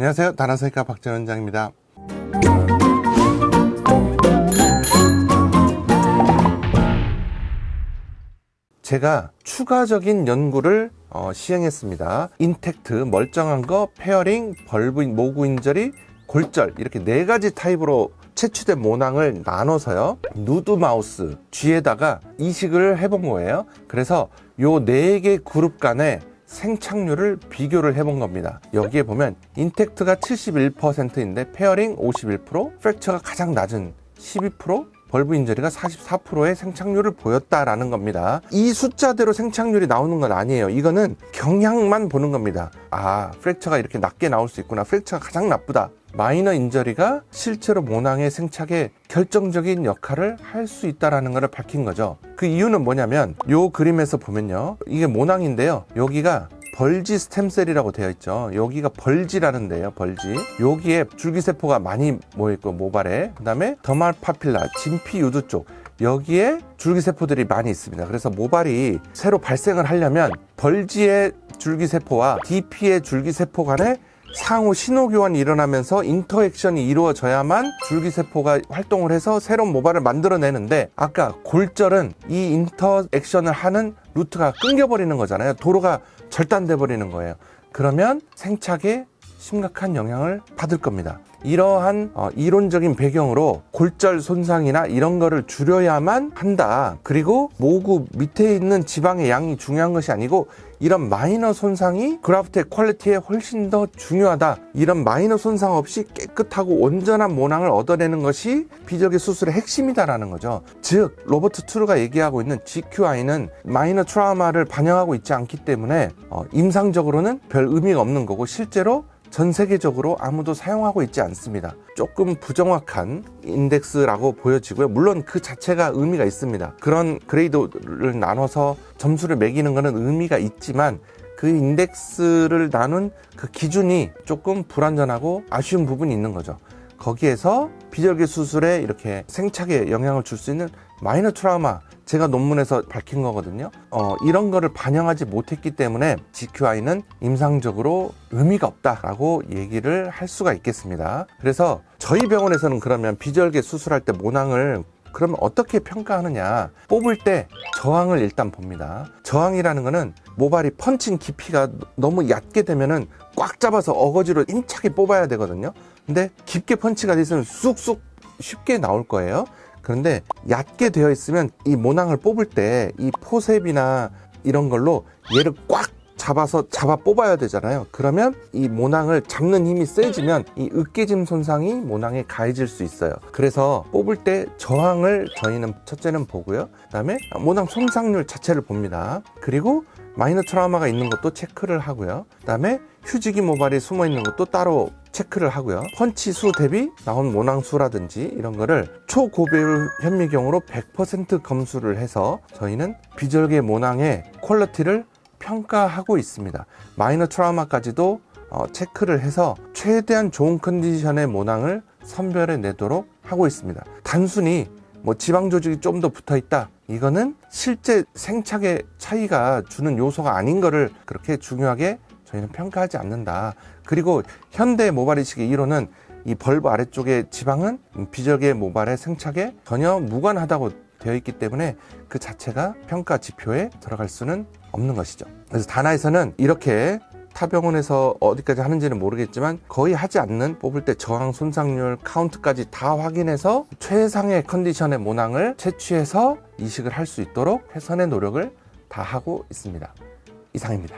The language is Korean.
안녕하세요. 다나서니까 박전 원장입니다. 제가 추가적인 연구를 어, 시행했습니다. 인텍트, 멀쩡한 거, 페어링, 벌브, 모구 인절이, 골절 이렇게 네 가지 타입으로 채취된 모낭을 나눠서요. 누드 마우스 쥐에다가 이식을 해본 거예요. 그래서 요 네 개 그룹 간의 생착률을 비교를 해본 겁니다. 여기에 보면 인텍트가 71%인데 페어링 51%, 프랙처가 가장 낮은 12%, 벌브 인저리가 44%의 생착률을 보였다라는 겁니다. 이 숫자대로 생착률이 나오는 건 아니에요. 이거는 경향만 보는 겁니다. 아, 프랙처가 이렇게 낮게 나올 수 있구나. 프랙처가 가장 나쁘다. 마이너 인저리가 실제로 모낭의 생착에 결정적인 역할을 할 수 있다라는 것을 밝힌 거죠. 그 이유는 뭐냐면 요 그림에서 보면요. 이게 모낭인데요. 여기가 벌지 스템셀이라고 되어 있죠. 여기가 벌지라는 데요. 벌지. 여기에 줄기세포가 많이 모여있고 모발에 그 다음에 더말 파필라 진피 유두 쪽 여기에 줄기세포들이 많이 있습니다. 그래서 모발이 새로 발생을 하려면 벌지의 줄기세포와 DP의 줄기세포 간에 상호 신호 교환이 일어나면서 인터액션이 이루어져야만 줄기세포가 활동을 해서 새로운 모발을 만들어내는데 아까 골절은 이 인터액션을 하는 루트가 끊겨버리는 거잖아요. 도로가 절단돼 버리는 거예요. 그러면 생착에 심각한 영향을 받을 겁니다. 이러한 어, 이론적인 배경으로 골절 손상이나 이런 거를 줄여야만 한다. 그리고 모구 밑에 있는 지방의 양이 중요한 것이 아니고 이런 마이너 손상이 그라프트의 퀄리티에 훨씬 더 중요하다. 이런 마이너 손상 없이 깨끗하고 온전한 모낭을 얻어내는 것이 비절개 수술의 핵심이다라는 거죠. 즉 로버트 투르가 얘기하고 있는 GQI는 마이너 트라우마를 반영하고 있지 않기 때문에 어, 임상적으로는 별 의미가 없는 거고 실제로 전 세계적으로 아무도 사용하고 있지 않습니다. 조금 부정확한 인덱스라고 보여지고요. 물론 그 자체가 의미가 있습니다. 그런 그레이드를 나눠서 점수를 매기는 것은 의미가 있지만 그 인덱스를 나눈 그 기준이 조금 불완전하고 아쉬운 부분이 있는 거죠. 거기에서 비절개 수술에 이렇게 생착에 영향을 줄 수 있는 마이너 트라우마 제가 논문에서 밝힌 거거든요. 어, 이런 거를 반영하지 못했기 때문에 GQI는 임상적으로 의미가 없다라고 얘기를 할 수가 있겠습니다. 그래서 저희 병원에서는 그러면 비절개 수술할 때 모낭을 그러면 어떻게 평가하느냐? 뽑을 때 저항을 일단 봅니다. 저항이라는 거는 모발이 펀칭 깊이가 너무 얕게 되면은 꽉 잡아서 어거지로 힘차게 뽑아야 되거든요. 근데 깊게 펀치가 돼 있으면 쑥쑥 쉽게 나올 거예요. 그런데 얕게 되어 있으면 이 모낭을 뽑을 때 이 포셉이나 이런 걸로 얘를 꽉 잡아서 잡아 뽑아야 되잖아요. 그러면 이 모낭을 잡는 힘이 세지면 이 으깨짐 손상이 모낭에 가해질 수 있어요. 그래서 뽑을 때 저항을 저희는 첫째는 보고요. 그다음에 모낭 손상률 자체를 봅니다. 그리고 마이너 트라우마가 있는 것도 체크를 하고요. 그다음에 휴지기 모발이 숨어 있는 것도 따로 체크를 하고요. 펀치 수 대비 나온 모낭 수라든지 이런 거를 초고배율 현미경으로 100% 검수를 해서 저희는 비절개 모낭의 퀄리티를 평가하고 있습니다. 마이너 트라우마까지도 어, 체크를 해서 최대한 좋은 컨디션의 모낭을 선별해 내도록 하고 있습니다. 단순히 뭐 지방 조직이 좀 더 붙어 있다. 이거는 실제 생착의 차이가 주는 요소가 아닌 거를 그렇게 중요하게 저희는 평가하지 않는다. 그리고 현대 모발 이식의 이론은 이 벌브 아래쪽의 지방은 비절개 모발의 생착에 전혀 무관하다고 되어 있기 때문에 그 자체가 평가 지표에 들어갈 수는 없는 것이죠. 그래서 다나에서는 이렇게 타병원에서 어디까지 하는지는 모르겠지만 거의 하지 않는 뽑을 때 저항 손상률 카운트까지 다 확인해서 최상의 컨디션의 모낭을 채취해서 이식을 할 수 있도록 최선의 노력을 다 하고 있습니다. 이상입니다.